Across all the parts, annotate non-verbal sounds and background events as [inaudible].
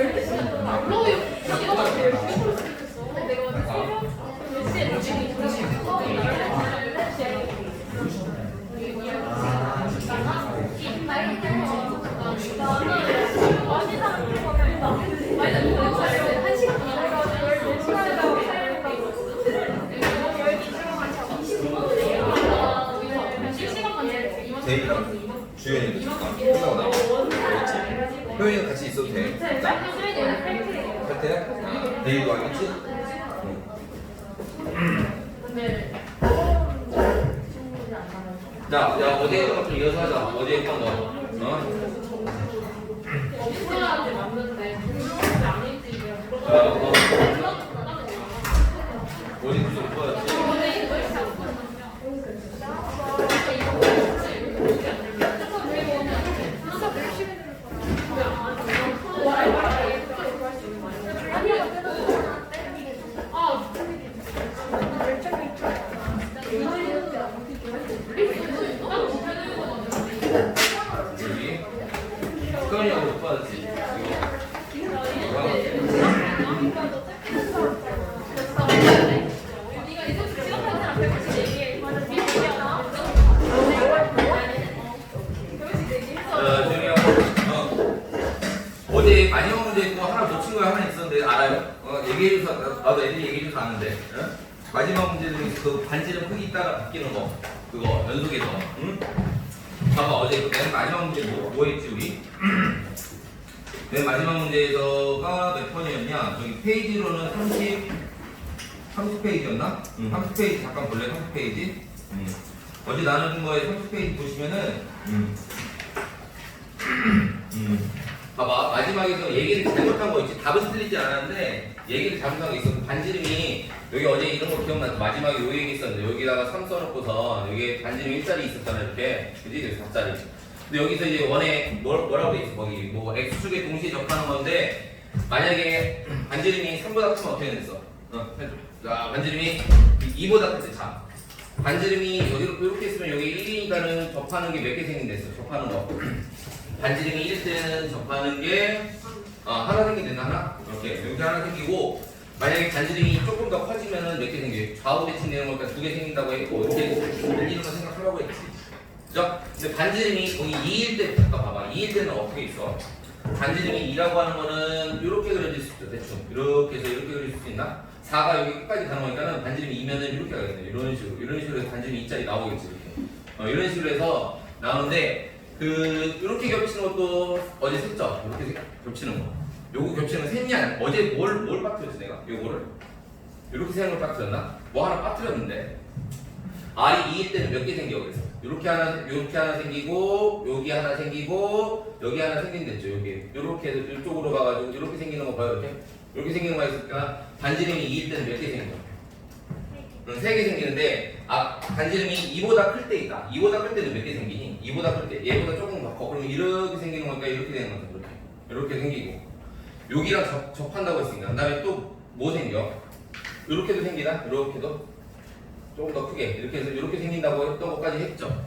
제이랑 아, 내일도 알겠지? 자, 야 어제 했던 것좀 이어서 하자. 어제 했던 거. 어? 자, 어. 어제 무슨 거 마지막 문제 중에서 그 반지름 크기 따라 바뀌는 거 그거 연속해서 응? 봐봐 어제 맨 마지막 문제 뭐, 뭐 했지 우리? [clears throat] 맨 마지막 문제에서가 몇 번이었냐 저기 페이지로는 30 30페이지였나? 음. 30페이지 잠깐 볼래 30페이지? 음. 어제 나눠준 거에 30페이지 보시면은 음. 음. [clears throat] 봐봐 마지막에서 얘기를 잘못한 거 있지 답은 틀리지 않았는데 얘기를 잘못한 거 있어. 그 반지름이 여기 어제 이런 거 기억나죠? 마지막에 요 얘기 있었는데 여기다가 3 써놓고서 여기 반지름 1짜리 있었잖아 이렇게. 그지? 여기 4짜리. 근데 여기서 이제 원에 뭘, 뭐라고 돼 있어? 거기 뭐 X축에 동시에 접하는 건데 만약에 [clears throat] 반지름이 3보다 크면 어떻게 됐어? 어. 자 반지름이 2보다 클때 자. 반지름이 여기 이렇게 있으면 여기 1이니까는 접하는 게 몇 개 생긴댔어? 접하는 거. [clears throat] 반지름이 1 때는 접하는 게 어, 하나 생긴다 하나? 이렇게. 여기 하나 생기고 만약에 반지름이 조금 더 커지면은 몇 개 생겨 좌우 대칭 되는 거니까 두 개 생긴다고 했고 이렇게 늘리는 거 생각하라고 했지. 그죠? 근데 반지름이 거기 2일 때 잠깐 봐봐. 2일 때는 어떻게 있어? 반지름이 2라고 하는 거는 이렇게 그려질 수 있어 대충. 이렇게 해서 이렇게 그릴 수 있나? 4가 여기 끝까지 가는 거니까는 반지름이 2면은 이렇게 가겠네. 이런 식으로. 이런 식으로 해서 반지름이 2짜리 나오겠지 이렇게. 어, 이런 식으로 해서 나오는데 그 이렇게 겹치는 것도 어제 셌죠? 이렇게 세- 겹치는 거 요거 겹치는 거? 안- 어제 뭘, 뭘 빠뜨렸지 내가? 요거를? 세는 걸 빠뜨렸나? 뭐 하나 빠뜨렸는데 R이 2일 때는 몇 개 생겨 그래서 이렇게 하나 이렇게 하나 생기고 여기 하나 생기고 여기 하나 생긴댔죠 여기 이렇게 해서 이쪽으로 가가지고 이렇게 생기는 거 봐요 이렇게 이렇게 생기는 거 있으니까 반지름이 2일 때는 몇 개 생겨? 그럼 3개 생기는데 아 반지름이 2보다 클 때 있다 2보다 클 때는 몇 개 생기니? 2보다 클 때 얘보다 조금 더 커 그러면 이렇게 생기는 거니까 이렇게 되는 거다 이렇게 이렇게 생기고 여기랑 접, 접한다고 했으니까 그 다음에 또 뭐 생겨? 이렇게도 생기나? 이렇게도? 조금 더 크게 이렇게 해서 이렇게 생긴다고 했던 것까지 했죠.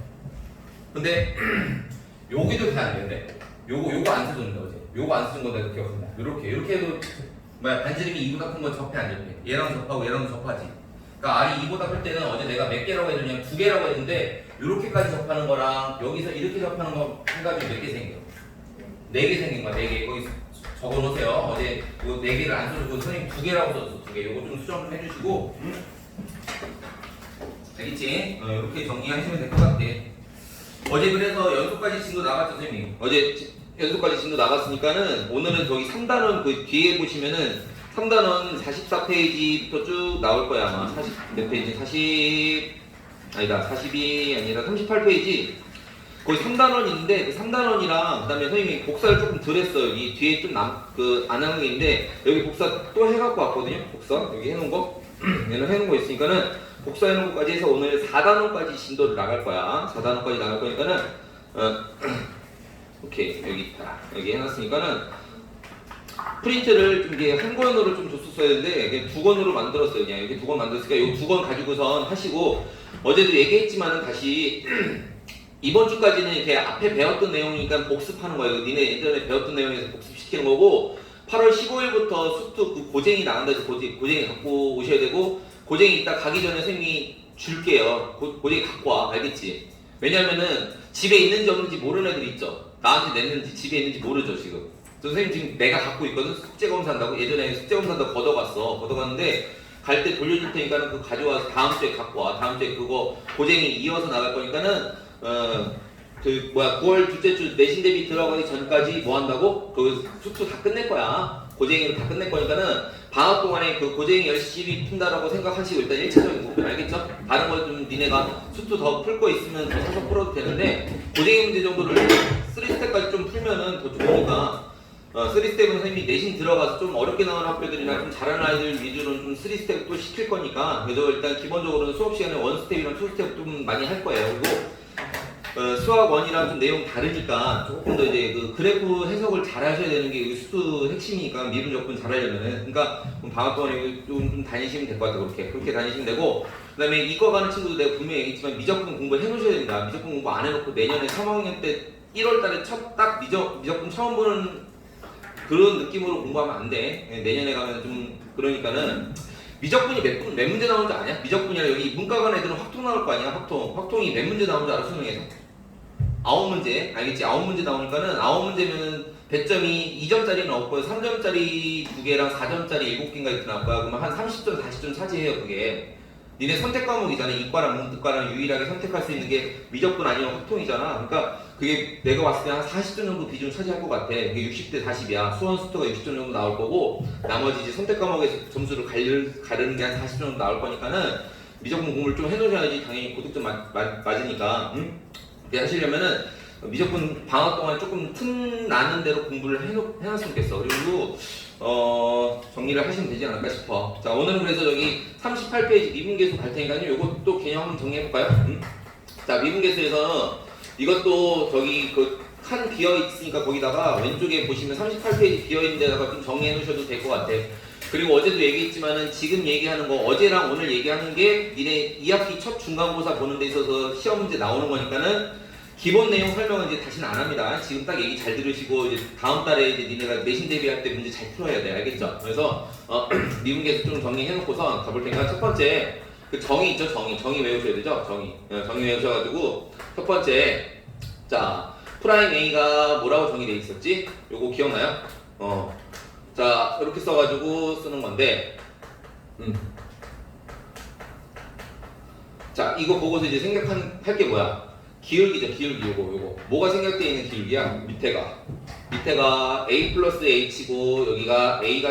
근데 [clears throat] 여기도 돼안 되는데 요거 요거 안 써줬는데 어제 요거 안 써준 거 내가 기억한다. 이렇게 이렇게 해도 뭐야 반지름이 2보다 큰 건 접해 안 접해? 얘랑 접하고 얘랑 접하지. 그러니까 R이 2보다 클 때는 어제 내가 몇 개라고 했냐면 두 개라고 했는데 이렇게까지 접하는 거랑 여기서 이렇게 접하는 거 해가지고 몇개 생겨? 네 개 생긴 거야 네 개. 거기 적어 놓으세요. 어제 이거 네 개를 안 써주고 선생님 두 개라고 썼어 두 개. 요거 좀 수정 좀 해주시고. 응? 알겠지? 어, 이렇게 정리하시면 될 것 같아. 어제 그래서 연속까지 진도 나갔죠, 선생님? 어제 지- 연속까지 진도 나갔으니까는 오늘은 저기 3단원 그 뒤에 보시면은 3단원 44페이지부터 쭉 나올 거야, 아마. 40, 몇 페이지? 40, 아니다, 40이 아니라 38페이지. 거기 3단원이 있는데 그 3단원이랑 그다음에 선생님이 복사를 조금 덜 했어요. 여기 뒤에 좀남그안 하는 게 있는데 여기 복사 또 해갖고 왔거든요. 복사 여기 해놓은 거 [clears throat] 얘는 해놓은 거 있으니까는 복사해놓은 것까지 해서 오늘 4단원까지 진도를 나갈 거야. 4단원까지 나갈 거니까는 어, [clears throat] 오케이 여기 있다. 여기 해놨으니까는 프린트를 좀 이게 한 권으로 좀 줬었어야 되는데 그냥 두 권으로 만들었어요. 그냥 이렇게 두 권 만들었으니까 이 두 권 가지고선 하시고 어제도 얘기했지만은 다시 [clears throat] 이번 주까지는 이렇게 앞에 배웠던 내용이니까 복습하는 거예요. 니네 예전에 배웠던 내용에서 복습시키는 거고 8월 15일부터 수트 그 고쟁이 나간다 해서 고쟁, 고쟁이 갖고 오셔야 되고 고쟁이 이따 가기 전에 선생님이 줄게요. 고, 고쟁이 갖고 와. 알겠지? 왜냐면은 집에 있는지 없는지 모르는 애들 있죠. 나한테 냈는지 집에 있는지 모르죠 지금. 선생님 지금 내가 갖고 있거든. 숙제 검사 한다고 예전에 숙제 검사 한다고 걷어갔어. 걷어갔는데 갈 때 돌려줄 테니까는 그거 가져와서 다음 주에 갖고 와. 다음 주에 그거 고쟁이 이어서 나갈 거니까는 어. 그 뭐야 9월 둘째 주 내신 대비 들어가기 전까지 뭐 한다고? 그 수투 다 끝낼 거야. 고쟁이로 다 끝낼 거니까는 방학 동안에 그 고쟁이 열심히 푼다라고 생각하시고 일단 1차적인 부분 알겠죠? 다른 거 좀 니네가 수투 더풀 거 있으면 더 사서 풀어도 되는데 고쟁이 문제 정도를 3스텝까지 좀 풀면은 더 좋으니까 어, 3스텝은 선생님이 내신 들어가서 좀 어렵게 나오는 학교들이나 좀 잘하는 아이들 위주로는 좀 3스텝 또 시킬 거니까 그래서 일단 기본적으로는 수업 시간에 1스텝이랑 2스텝 좀 많이 할 거예요. 그리고 어, 수학 원이랑 좀 내용 다르니까 조금 더 이제 그 그래프 해석을 잘 하셔야 되는 게이 수도 핵심이니까 미분 적분 잘 하려면은. 그러니까 좀 방학 동안에 좀, 좀 다니시면 될 것 같아요. 그렇게 그렇게 다니시면 되고. 그다음에 이과 가는 친구도 내가 분명히 얘기했지만 미적분 공부를 해놓으셔야 됩니다. 미적분 공부 안 해놓고 내년에 3학년 때 1월달에 첫 딱 미적 미적분 처음 보는 그런 느낌으로 공부하면 안돼. 내년에 가면 좀 그러니까는 미적분이 몇, 분- 몇 문제 나오는 줄 아냐? 미적분이라 여기 문과관 애들은 확통 나올 거 아니야? 확통. 확통이 몇 문제 나오는 줄 알아? 수능에서 아홉 문제. 알겠지? 아홉 문제 나오니까는 아홉 문제면 배점이 2점짜리는 없고요. 3점짜리 두 개랑 4점짜리 일곱 개인가 이렇게 나올 거야. 그러면 한 30점 40점 차지해요 그게. 니네 선택 과목이잖아. 이과랑 문과랑 유일하게 선택할 수 있는 게 미적분 아니면 확통이잖아. 그러니까 그게 내가 봤을 때 한 40점 정도 비중 차지할 것 같아 그게 60대 40이야 수원 수토가 60점 정도 나올 거고 나머지 이제 선택 과목에서 점수를 가르, 가르는 게 한 40점 정도 나올 거니까는 미적분 공부를 좀 해놓으셔야지 당연히 고득점 맞, 맞, 맞으니까 응? 하시려면은 미적분 방학 동안 조금 틈 나는 대로 공부를 해놓, 해놨으면 좋겠어. 그리고 어, 정리를 하시면 되지 않을까 싶어. 자 오늘은 그래서 여기 38페이지 미분계수 갈 테니까요. 요것도 개념 정리해볼까요? 음? 자 미분계수에서 이것도 저기 그 칸 비어 있으니까 거기다가 왼쪽에 보시면 38페이지 비어 있는 데다가 좀 정리해 놓으셔도 될 것 같아. 그리고 어제도 얘기했지만은 지금 얘기하는 거 어제랑 오늘 얘기하는 게 니네 2학기 첫 중간고사 보는 데 있어서 시험 문제 나오는 거니까는 기본 내용 설명은 이제 다시는 안 합니다. 지금 딱 얘기 잘 들으시고 이제 다음 달에 이제 니네가 내신 대비할 때 문제 잘 풀어야 돼. 알겠죠? 그래서 어, [clears throat] 미분계수 좀 정리해 놓고서 가볼 테니까 첫 번째 그 정의 있죠? 정의. 정의 외우셔야 되죠? 정의. 어, 정의 외우셔가지고 첫 번째 자 프라임 A가 뭐라고 정의돼 있었지? 요거 기억나요? 어. 자 이렇게 써가지고 쓰는 건데 음. 자 이거 보고서 이제 생각할 게 뭐야 기울기죠 기울기 요거 요거 뭐가 생략되어 있는 기울기야 밑에가 밑에가 a 플러스 h고 여기가 a가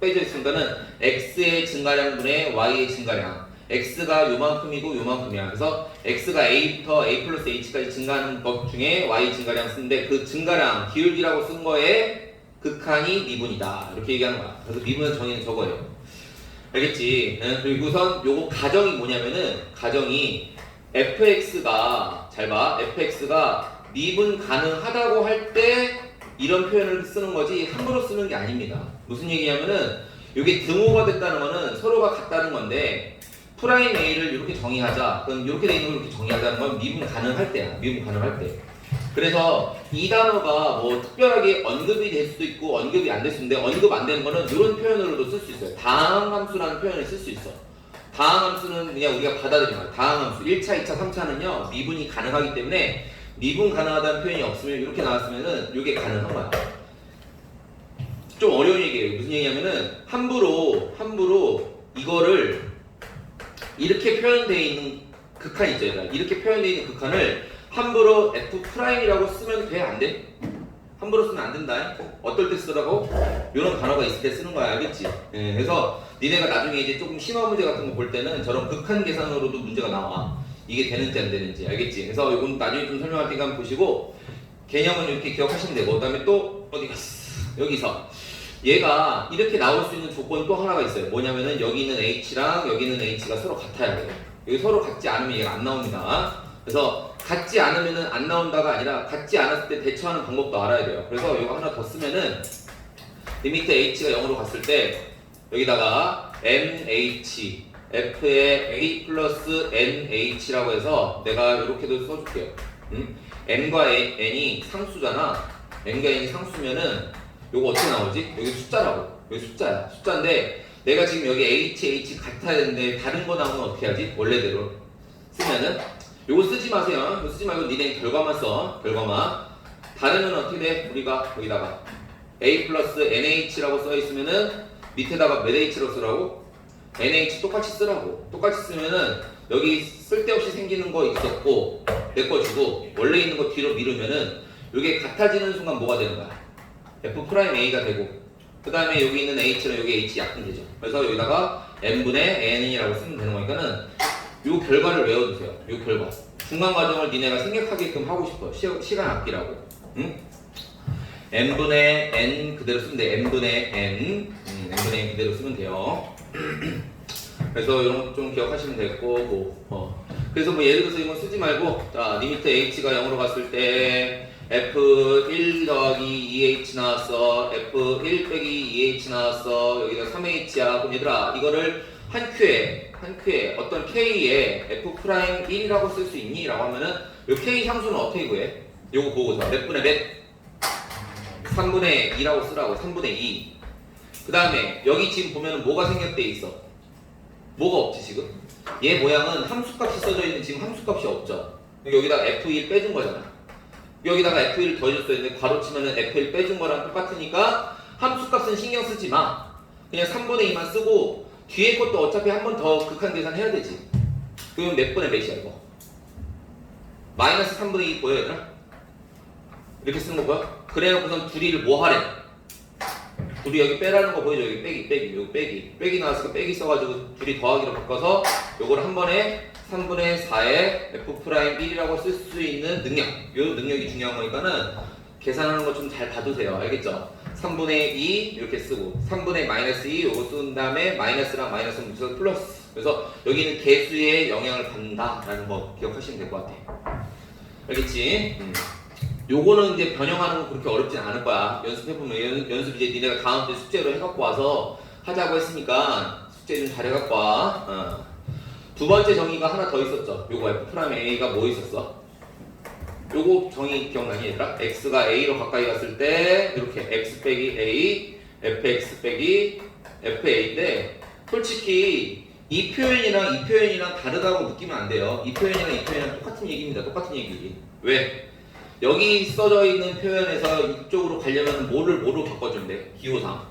빼져 있으니까는 x의 증가량분의 y의 증가량 x가 요만큼이고 요만큼이야 그래서 x가 a부터 a 플러스 h까지 증가하는 것 중에 y 증가량 쓰는데 그 증가량 기울기라고 쓴 거에 극한이 미분이다 이렇게 얘기하는 거야 그래서 미분의 정의는 저거예요 알겠지? 응? 그리고선 요거 가정이 뭐냐면은 가정이 fx가 잘 봐. fx가 미분 가능하다고 할 때 이런 표현을 쓰는 거지 함부로 쓰는 게 아닙니다. 무슨 얘기냐면은 이게 등호가 됐다는 거는 서로가 같다는 건데 프라임 a를 이렇게 정의하자. 그럼 이렇게 돼 있는 걸 이렇게 정의하자는 건 미분 가능할 때야. 미분 가능할 때. 그래서 이 단어가 뭐 특별하게 언급이 될 수도 있고 언급이 안 될 수도 있는데 언급 안 되는 거는 이런 표현으로도 쓸 수 있어요. 다항함수라는 표현을 쓸 수 있어. 다항함수는 그냥 우리가 받아들이는 거야. 다항함수 1차, 2차, 3차는요 미분이 가능하기 때문에 미분 가능하다는 표현이 없으면 이렇게 나왔으면은 이게 가능한 거야. 좀 어려운 얘기예요. 무슨 얘기냐면은 함부로 함부로 이거를 이렇게 표현되어 있는 극한. 얘들아. 이렇게 표현되어 있는 극한을 함부로 f 프라임이라고 쓰면 돼? 안 돼? 함부로 쓰면 안 된다. 어떨 때 쓰라고? 이런 단어가 있을 때 쓰는 거야. 알겠지? 예, 그래서 니네가 나중에 이제 조금 심화 문제 같은 거 볼 때는 저런 극한 계산으로도 문제가 나와. 이게 되는지 안 되는지. 알겠지? 그래서 이건 나중에 좀 설명할 테니까 한번 보시고 개념은 이렇게 기억하시면 되고 그다음에 또 어디 갔어? 여기서 얘가 이렇게 나올 수 있는 조건이 또 하나가 있어요. 뭐냐면은 여기는 h랑 여기는 h가 서로 같아야 돼요. 여기 서로 같지 않으면 얘가 안 나옵니다. 그래서 같지 않으면은 안 나온다가 아니라 같지 않았을 때 대처하는 방법도 알아야 돼요. 그래서 이거 하나 더 쓰면은 리미트 h가 0으로 갔을 때 여기다가 mh f의 a 플러스 nh라고 해서 내가 이렇게도 써줄게요. 음? n과 n이 상수잖아. n과 n이 상수면은 요거 어떻게 나오지? 여기 숫자라고. 여기 숫자야. 숫자인데 내가 지금 여기 H, H 같아야 되는데 다른 거 나오면 어떻게 하지? 원래대로 쓰면은 요거 쓰지 마세요. 이거 쓰지 말고 니네 결과만 써. 결과만. 다르면 어떻게 돼? 우리가 여기다가 A 플러스 NH라고 써 있으면은 밑에다가 몇 H로 쓰라고? NH 똑같이 쓰라고. 똑같이 쓰면은 여기 쓸데없이 생기는 거 있었고 내 거 주고 원래 있는 거 뒤로 미루면은 이게 같아지는 순간 뭐가 되는 거야? F 프라임 A가 되고 그 다음에 여기 있는 H랑 여기 H 약분 되죠. 그래서 여기다가 n분의 n이라고 쓰면 되는 거니까는 요 결과를 외워두세요. 요 결과. 중간 과정을 니네가 생략하게끔 하고 싶어요. 시, 시간 아끼라고. 응? n분의 n 그대로 쓰면 돼. n분의 n. 음, n분의 n 그대로 쓰면 돼요. [clears throat] 그래서 이런 거 좀 기억하시면 될 거고. 어. 그래서 뭐 예를 들어서 이건 쓰지 말고 자 리미트 h가 0으로 갔을 때 f1 더하기 2h 나왔어. f1 빼기 2h 나왔어. 여기가 3h야. 그럼 얘들아 이거를 한 큐에 한 큐에 어떤 k에 f 프라임 1이라고 쓸 수 있니? 라고 하면은 요 k 상수는 어떻게 구해? 요거 보고서 몇 분의 몇? 3분의 2라고 쓰라고 3분의 2. 그 다음에 여기 지금 보면 뭐가 생략돼 있어? 뭐가 없지 지금? 얘 모양은 함수값이 써져 있는 지금 함수값이 없죠. 여기다가 F1 빼준 거잖아. 여기다가 F1 더해줬어야 되는데 가로치면은 F1 빼준 거랑 똑같으니까 함수값은 신경 쓰지 마. 그냥 3분의 2만 쓰고 뒤에 것도 어차피 한 번 더 극한 계산 해야 되지. 그러면 몇 분의 몇이야 이거? 마이너스 3분의 2 보여 얘들아? 이렇게 쓰는 거 보여? 그래놓고선 둘이를 뭐 하래? 둘이 여기 빼라는 거 보이죠? 여기 빼기, 빼기, 여기 빼기. 빼기 나왔으니까 빼기 써가지고 둘이 더하기로 바꿔서 요걸 한 번에 3분의 4에 F'1이라고 쓸 수 있는 능력. 요 능력이 중요한 거니까는 계산하는 거 좀 잘 봐두세요. 알겠죠? 3분의 2 이렇게 쓰고 3분의 마이너스 2 요거 쓴 다음에 마이너스랑 마이너스 붙여서 플러스. 그래서 여기는 개수에 영향을 받는다 라는 거 기억하시면 될 것 같아. 알겠지? 음. 요거는 이제 변형하는 거 그렇게 어렵진 않을 거야. 연습해보면 연, 연습 이제 니네가 다음 주 숙제로 해갖고 와서 하자고 했으니까 숙제 좀 잘 해갖고 와. 어. 두 번째 정의가 하나 더 있었죠. 요거 F 프라임 A가 뭐 있었어? 요거 정의 기억나니 얘들아? X가 A로 가까이 갔을 때 이렇게 X 빼기 A, FX 빼기 FA인데 솔직히 이 표현이랑 이 표현이랑 다르다고 느끼면 안 돼요. 이 표현이랑 이 표현이랑 똑같은 얘기입니다. 똑같은 얘기. 왜? 여기 써져 있는 표현에서 이쪽으로 가려면 뭐를 뭐로 바꿔준대? 기호상.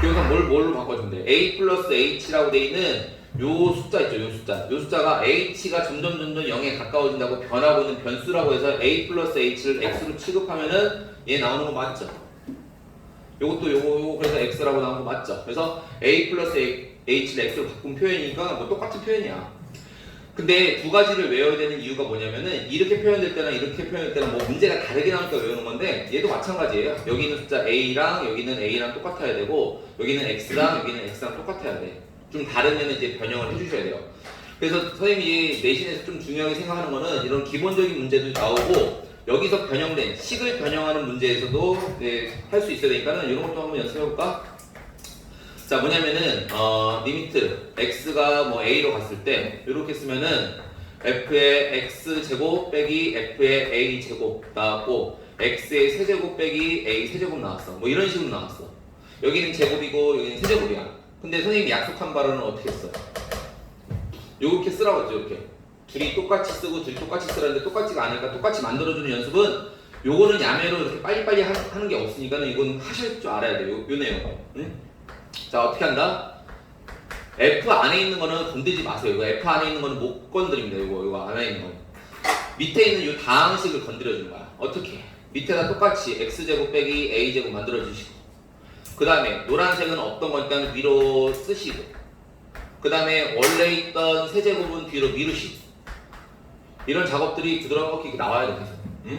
기호상 뭘 뭘로 바꿔준대? A 플러스 H라고 돼 있는 요 숫자 있죠, 요 숫자. 요 숫자가 H가 점점 점점 0에 가까워진다고 변하고 있는 변수라고 해서 A 플러스 H를 X로 취급하면은 얘 나오는 거 맞죠? 요것도 요거, 요거 그래서 X라고 나온 거 맞죠? 그래서 A 플러스 H를 X로 바꾼 표현이니까 뭐 똑같은 표현이야. 근데 두 가지를 외워야 되는 이유가 뭐냐면은 이렇게 표현될 때랑 이렇게 표현될 때는 뭐 문제가 다르게 나오니까 외우는 건데 얘도 마찬가지예요. 여기 있는 숫자 A랑 여기는 A랑 똑같아야 되고 여기는 X랑 여기는 X랑 똑같아야 돼. 좀 다르면 이제 변형을 해주셔야 돼요. 그래서 선생님이 내신에서 좀 중요하게 생각하는 거는 이런 기본적인 문제도 나오고 여기서 변형된 식을 변형하는 문제에서도 네, 할수 있어야 되니까는 이런 것도 한번 연습해 볼까? 자 뭐냐면은 어, 리미트 x가 뭐 a로 갔을 때 이렇게 쓰면은 f의 x 제곱 빼기 f의 a 제곱 나왔고 x의 세제곱 빼기 a 세제곱 나왔어 뭐 이런 식으로 나왔어 여기는 제곱이고 여기는 세제곱이야 근데 선생님이 약속한 바로는 어떻게 했어 요렇게 쓰라고 했죠 이렇게 둘이 똑같이 쓰고 둘이 똑같이 쓰라는데 똑같지가 않으니까 똑같이 만들어주는 연습은 요거는 야매로 이렇게 빨리빨리 하- 하는 게 없으니까는 이건 하실 줄 알아야 돼요 요, 요 내용 응? 자 어떻게 한다? F 안에 있는 거는 건들지 마세요. 이거 F 안에 있는 거는 못 건드립니다. 이거 이거 안에 있는 거. 밑에 있는 이 다항식을 건드려 주는 거야. 어떻게? 밑에다 똑같이 x 제곱 빼기 a 제곱 만들어 주시고. 그 다음에 노란색은 없던 거니까 위로 쓰시고. 그 다음에 원래 있던 세제곱은 뒤로 미루시고. 이런 작업들이 부드럽게 나와야 돼. 계속. 응?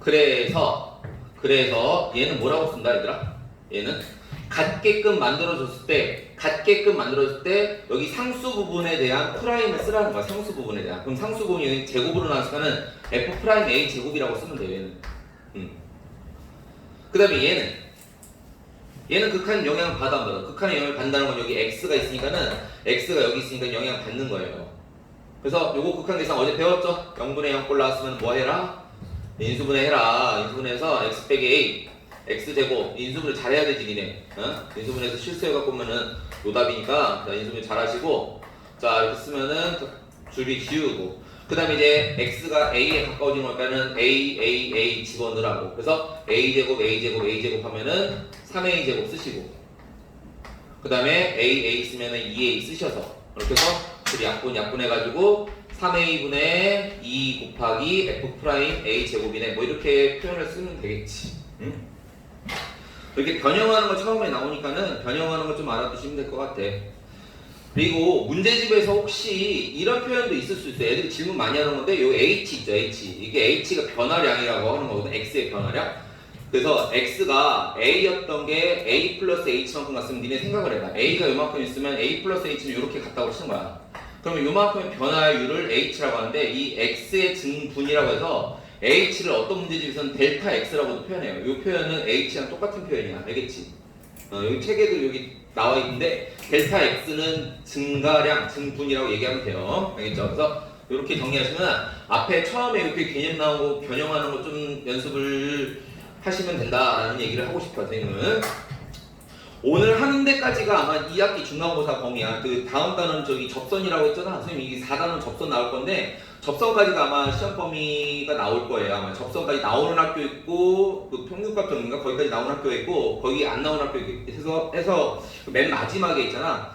그래서 그래서 얘는 뭐라고 쓴다 얘들아? 얘는 같게끔 만들어줬을 때 같게끔 만들어줬을 때 여기 상수 부분에 대한 프라임을 쓰라는 거야 상수 부분에 대한 그럼 상수 부분이 제곱으로 나왔으면은 f 프라임 a 제곱이라고 쓰면 돼요 얘는 음. 그 다음에 얘는 얘는 극한 영향을 받아 안 받아 극한의 영향을 받는다는 건 여기 x가 있으니까는 x가 여기 있으니까 영향을 받는 거예요 그래서 요거 극한 계산 어제 배웠죠? 0분의 0꼴 나왔으면 뭐 해라? 인수분해 해라. 인수분해해서 x 빼기 a x 제곱 인수분해 잘해야 되지 니네. 어? 인수분해해서 실수해갖고 오면은 노답이니까 자, 인수분해 잘하시고 자 이렇게 쓰면은 줄이 지우고 그 다음에 이제 x가 a에 가까워진 거니까는 a a a 집어넣으라고. 그래서 a 제곱 a 제곱 a 제곱 하면은 3a 제곱 쓰시고. 그 다음에 a a 쓰면은 2a 쓰셔서. 이렇게 해서 줄 약분 약분 해가지고 3a분의 2 곱하기 f 프라임 a 제곱이네. 뭐 이렇게 표현을 쓰면 되겠지. 응? 이렇게 변형하는 거 처음에 나오니까는 변형하는 거 좀 알아두시면 될 것 같아 그리고 문제집에서 혹시 이런 표현도 있을 수 있어요. 애들이 질문 많이 하는 건데 요 h 있죠, h. 이게 h가 변화량이라고 하는 거거든. x의 변화량. 그래서 x가 a였던 게 a 플러스 h만큼 갔으면 니네 생각을 해봐. a가 요만큼 있으면 a 플러스 h는 이렇게 같다고 치는 거야. 그러면 요만큼의 변화율을 h라고 하는데 이 x의 증분이라고 해서 h를 어떤 문제집에서는 델타 x라고도 표현해요. 이 표현은 h랑 똑같은 표현이야. 알겠지? 어, 여기 책에도 여기 나와 있는데 델타 x는 증가량, 증분이라고 얘기하면 돼요. 알겠죠? 그래서 이렇게 정리하시면 앞에 처음에 이렇게 개념 나오고 변형하는 거 좀 연습을 하시면 된다라는 얘기를 하고 싶어요, 선생님은. 오늘 하는 데까지가 아마 2학기 중간고사 범위야. 그 다음 단은 저기 접선이라고 했잖아. 선생님 이게 4단은 접선 나올 건데 접선까지가 아마 시험 범위가 나올 거예요. 아마 접선까지 나오는 학교 있고 그 평균값 정리인가 거기까지 나오는 학교 있고 거기 안 나오는 학교 해서 해서 그맨 마지막에 있잖아.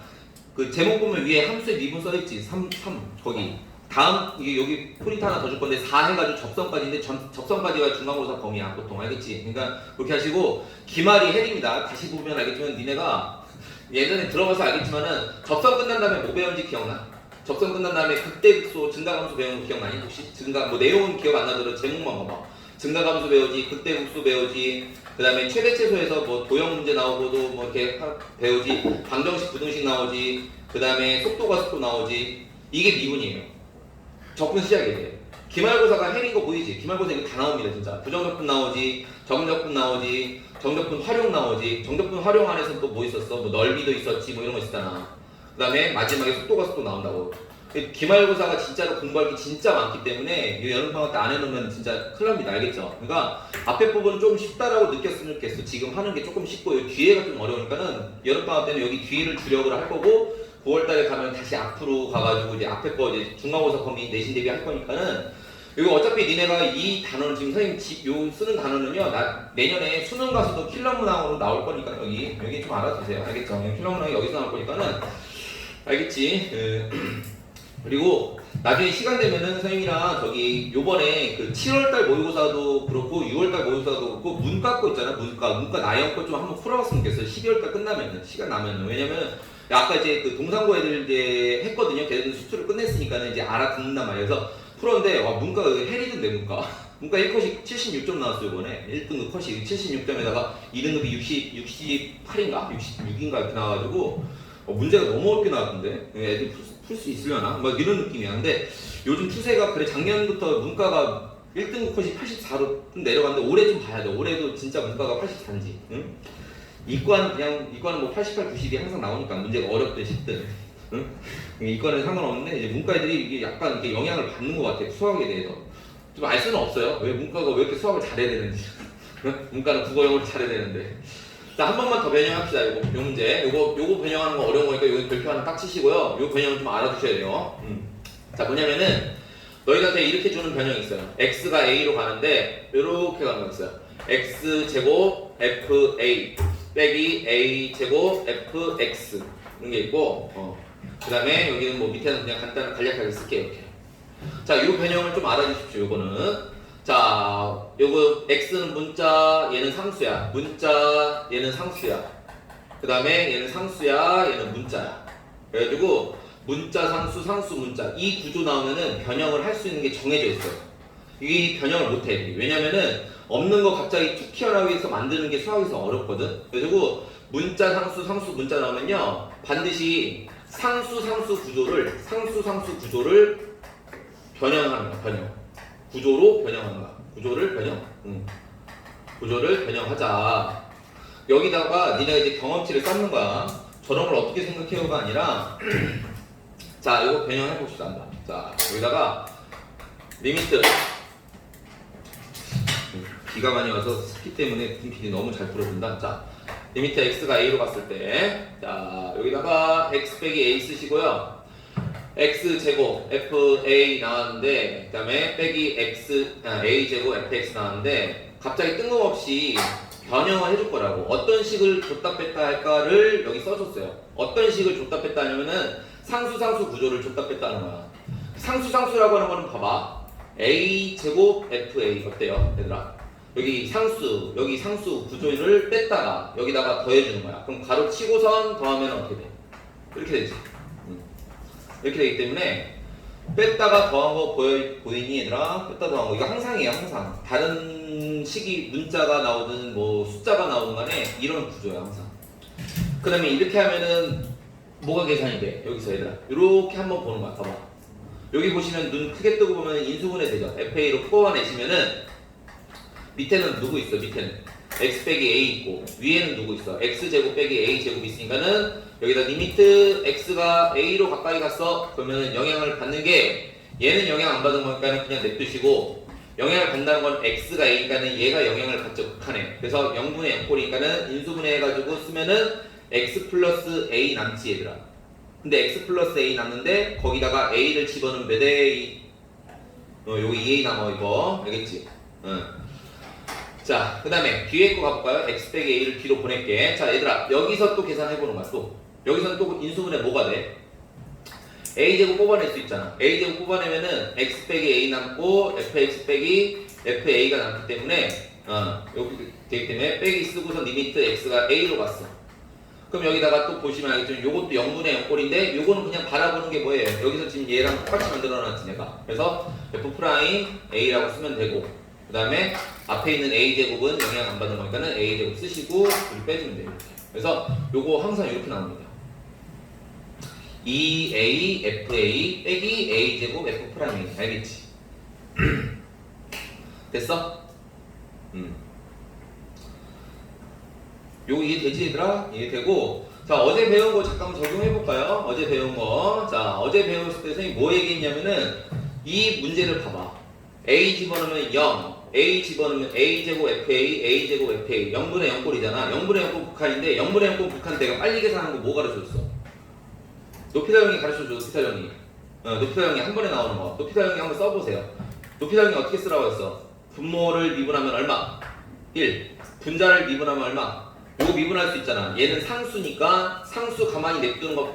그 제목 보면 위에 함수의 미분 써 있지. 3 3 거기. 다음 이게 여기 프린트 하나 더 줄 건데 4 해가지고 접선까지인데 전, 접선까지가 중간고사 범위야 보통 알겠지? 그러니까 그렇게 하시고 기말이 헬입니다. 다시 보면 알겠지만 니네가 예전에 들어가서 알겠지만은 접선 끝난 다음에 뭐 배운지 기억나? 접선 끝난 다음에 극대극소 증가감수 배우는 거 기억나니 혹시? 증가 뭐 내용은 기억 안 나더라도 제목만 봐봐. 증가감수 배우지, 극대극소 배우지, 그 다음에 최대 최소에서 뭐 도형 문제 나오고도 뭐 이렇게 하- 배우지, 방정식 부등식 나오지, 그 다음에 속도가 속도 나오지. 이게 미분이에요. 적분 시작이에요. 기말고사가 헬인 거 보이지? 기말고사 이거 다 나옵니다 진짜. 부정적분 나오지, 정적분 나오지, 정적분 활용 나오지. 정적분 활용 안에서 또 뭐 있었어? 뭐 넓이도 있었지, 뭐 이런 거 있었잖아. 그 다음에 마지막에 속도가 속도 나온다고. 기말고사가 진짜로 공부할 게 진짜 많기 때문에 이 여름방학 때 안 해놓으면 진짜 큰일 납니다. 알겠죠? 그러니까 앞에 부분 좀 쉽다라고 느꼈으면 좋겠어. 지금 하는 게 조금 쉽고 이 뒤에가 좀 어려우니까는 여름방학 때는 여기 뒤를 주력을 할 거고 9월달에 가면 다시 앞으로 가가지고 이제 앞에 거 이제 중간고사 범위 내신 대비 할 거니까는 이거 어차피 니네가 이 단어를 지금 선생님 지- 요 쓰는 단어는요 나, 내년에 수능 가서도 킬러 문항으로 나올 거니까 여기 여기 좀 알아두세요. 알겠죠? 킬러 문항이 여기서 나올 거니까는. 알겠지? 그, [clears throat] 그리고 나중에 시간 되면은 선생님이랑 저기 요번에 그 7월달 모의고사도 그렇고 6월달 모의고사도 그렇고 문과 거 있잖아 문과. 문과 나영 거좀 한번 풀어봤으면 좋겠어요. 12월달 끝나면은 시간 나면은. 왜냐면 아까 이제 그 동상고 애들 이제 했거든요. 걔네들 수투를 끝냈으니까는 이제 알아듣는단 말이에요. 그래서 풀었는데 와 문과 헬이던데 문과? [laughs] 문과 1컷이 76점 나왔어요 이번에. 1등급 컷이 76점에다가 2등급이 60, 68인가? 66인가 이렇게 나와가지고 어, 문제가 너무 어렵게 나왔던데? 애들 풀 수 있으려나? 막 이런 느낌이야. 근데 요즘 추세가 그래. 작년부터 문과가 1등급 컷이 84로 좀 내려갔는데 올해 좀 봐야 돼. 올해도 진짜 문과가 84인지. 응? 이과는 그냥 이과는 뭐 88, 90이 항상 나오니까 문제가 어렵든 쉽든 응? 이과는 상관없는데 이제 문과 애들이 이게 약간 이렇게 영향을 받는 것 같아 수학에 대해서 좀 알 수는 없어요 왜 문과가 왜 이렇게 수학을 잘해야 되는지 응? 문과는 국어 영어를 잘해야 되는데 자, 한 번만 더 변형합시다. 이거, 요 문제. 요거, 요거 변형하는 거 어려운 거니까 여기 별표 하나 딱 치시고요. 요 변형을 좀 알아두셔야 돼요. 음. 자, 뭐냐면은, 너희한테 이렇게 주는 변형이 있어요. x가 a로 가는데, 요렇게 가는 거 있어요. x 제곱 fa 빼기 a 제곱 fx. 이런 게 있고, 어. 그 다음에 여기는 뭐 밑에는 그냥 간단히 간략하게 쓸게요. 이렇게. 자, 요 변형을 좀 알아주십시오. 요거는. 자, 요거 x는 문자, 얘는 상수야. 문자, 얘는 상수야. 그 다음에 얘는 상수야, 얘는 문자야. 그래가지고 문자, 상수, 상수, 문자 이 구조 나오면은 변형을 할 수 있는 게 정해져 있어요. 이 변형을 못해. 왜냐면은 없는 거 갑자기 툭 튀어나오기 위해서 만드는 게 수학에서 어렵거든. 그래가지고 문자, 상수, 상수, 문자 나오면요 반드시 상수, 상수 구조를 상수, 상수 구조를 변형하는 거야. 변형. 구조로 변형하는 거야. 구조를 변형. 응. 구조를 변형하자. 여기다가 니네가 이제 경험치를 쌓는 거야. 저런 걸 어떻게 생각해요가 아니라 [clears throat] 자, 이거 변형해 봅시다. 자, 여기다가 리미트 비가 많이 와서 습기 때문에 김PD 너무 잘 풀어준다. 자, 리미트 x가 a로 갔을 때, 자 여기다가 x 빼기 a 쓰시고요. x 제곱 fa 나왔는데, 그 다음에 빼기 x 아, a 제곱 fx 나왔는데, 갑자기 뜬금없이 변형을 해줄 거라고. 어떤 식을 줬다 뺐다 할까를 여기 써줬어요. 어떤 식을 줬다 뺐다 하냐면은 상수 상수 구조를 줬다 뺐다 하는 거야. 상수 상수라고 하는 거는 봐봐. a 제곱 fa 어때요, 얘들아? 여기 상수, 여기 상수 구조를 뺐다가 여기다가 더해주는 거야. 그럼 가로 치고선 더하면 어떻게 돼? 이렇게 되지. 음. 이렇게 되기 때문에 뺐다가 더한 거 보여, 보이니 얘들아? 뺐다 더한 거 이거 항상이에요, 항상. 다른 식이 문자가 나오든 뭐 숫자가 나오든 간에 이런 구조야, 항상. 그 다음에 이렇게 하면은 뭐가 계산이 돼? 여기서 얘들아. 이렇게 한번 보는 거야, 봐봐. 여기 보시면 눈 크게 뜨고 보면 인수분해 되죠. FA로 뽑아내시면은 밑에는 누구 있어? 밑에는 x 빼기 a 있고 위에는 누구 있어? x 제곱 빼기 a 제곱 있으니까는 여기다 리미트 x가 a로 가까이 갔어. 그러면은 영향을 받는 게 얘는 영향 안 받은 거니까는 그냥 냅두시고 영향을 받는다는 건 x가 a니까는 얘가 영향을 받죠 극한에. 그래서 0분의 0꼴이니까는 인수분해 해가지고 쓰면은 x 플러스 a 남지 얘들아. 근데 x 플러스 a 남는데 거기다가 a를 집어넣으면 몇 a? 어 여기 2a 남아 이거 알겠지? 응. 자, 그 다음에 뒤에 거 가볼까요? x 빼기 a를 뒤로 보낼게. 자, 얘들아, 여기서 또 계산해보는 거야, 또. 여기서는 또 인수분해 뭐가 돼? a제곱 뽑아낼 수 있잖아. a제곱 뽑아내면은 x 빼기 a 남고 fx 빼기 fa가 남기 때문에, 어, 여기 되기 때문에 빼기 쓰고서 리미트 x가 a로 갔어. 그럼 여기다가 또 보시면 알겠지만 요것도 0분의 0꼴인데 요거는 그냥 바라보는 게 뭐예요? 여기서 지금 얘랑 똑같이 만들어놨지 내가. 그래서 f 프라임 a라고 쓰면 되고 그 다음에 앞에 있는 a제곱은 영향 안 받는 거니까는 a제곱 쓰시고 여기 빼주면 돼요. 그래서 요거 항상 이렇게 나옵니다. 2a fa 빼기 a제곱 f 프라임 a 알겠지? [clears throat] 됐어? 음. 요 이해되지 얘들아? 이해되고 자 어제 배운 거 잠깐 적용해볼까요? 어제 배운 거 자 어제 배웠을 때 선생님이 뭐 얘기했냐면은 이 문제를 봐봐 a 집어넣으면 0 a 집어넣으면 a 제곱 fa a 제곱 fa 0분의 0꼴이잖아 0분의 0꼴 극한인데 0분의 0꼴 극한 내가 빨리 계산하는 거 뭐 가르쳐줬어? 높이다 형이 가르쳐줘 높이다 형이 어, 높이다 형이 한 번에 나오는 거 높이다 형이 한번 써보세요 높이다 형이 어떻게 쓰라고 했어? 분모를 미분하면 얼마? 1 분자를 미분하면 얼마? 요거 미분할 수 있잖아. 얘는 상수니까 상수 가만히 냅두는 거